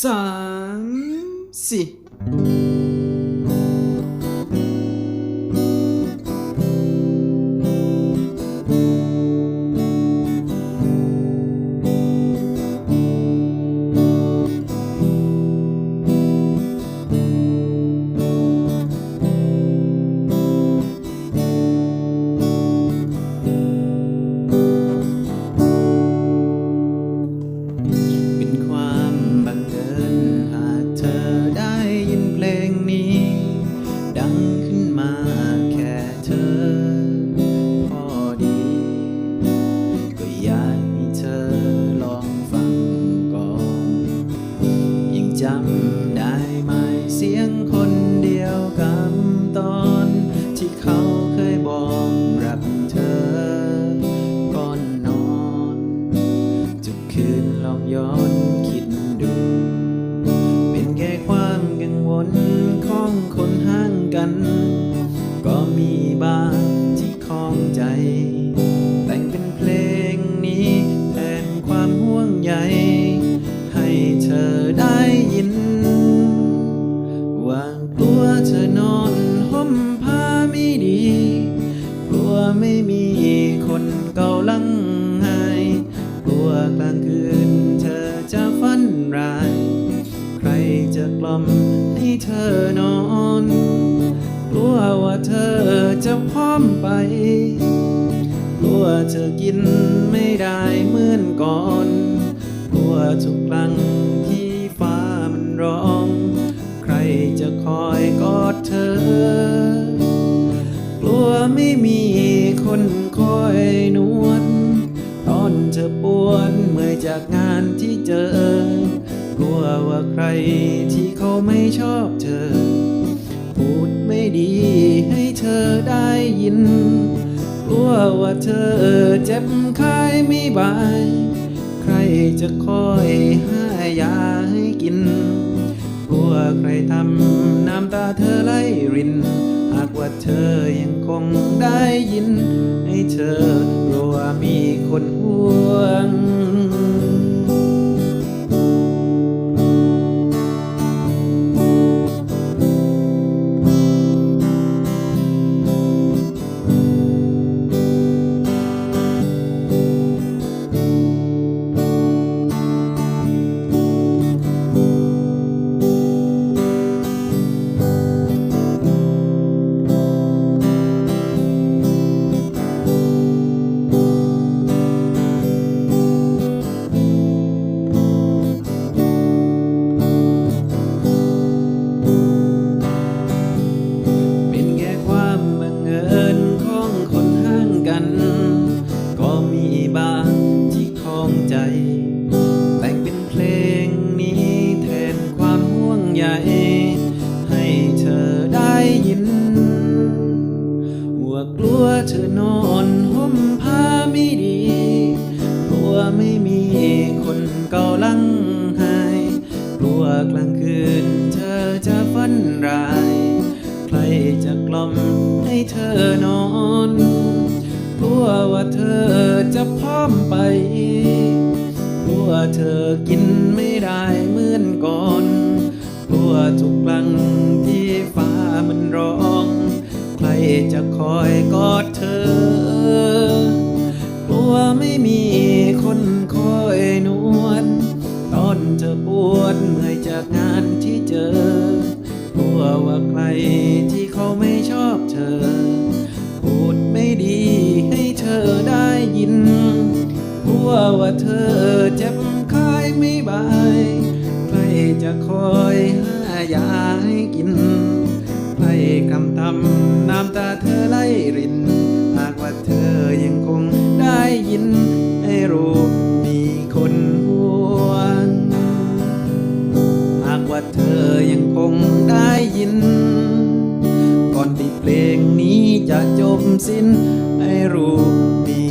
ส ที่เขาเคยบอกรักเธอ ก่อนนอนทุกคืนลองย้อนคิดดู เป็นแค่ความกังวลของคนห่างกัน ก็มีบ้างที่คล้องใจ แต่งเป็นเพลงนี้แทนความห่วงใยให้เธอได้ยิน ว่ากลัวเธอนอน ไม่มีคนเกาลังไห้กลัวกลางคืนเธอจะฝันร้าย ใครจะกล่อมให้เธอนอน กลัวว่าเธอจะพร้อมไป กลัวเธอกินไม่ได้เหมือนก่อน กลัวทุกครั้งที่ฟ้ามันร้อง นคอยนวด ตอนเธอปวดเมื่อยจากงานที่เจอกลัวว่าใครที่เขาไม่ชอบเธอ พูดไม่ดีให้เธอได้ยิน กลัวว่าเธอเจ็บคายไม่บาย ใครจะคอยหายาให้กิน ใครทำน้ำตาเธอไหลริน หากว่าเธอยังคงได้ยิน ให้เธอรู้ว่ามีคนห่วง คนเกาลังหายกลัวกลางคืนเธอจะฝันร้าย ใครจะกล่อมให้เธอนอนกลัวว่าเธอจะพร้อมไปกลัวเธอกินไม่ได้เหมือนก่อนกลัวทุกครั้งที่ฟ้ามันร้อง ใครจะคอยกอดเธอ กลัวไม่มี ไม่บายใครจะคอยหายาให้กินใครคำทำน้ำตาเธอไหลริน หากว่าเธอยังคงได้ยิน ให้รู้มีคนห่วง หากว่าเธอยังคงได้ยิน ก่อนที่เพลงนี้จะจบสิ้น ให้รู้มี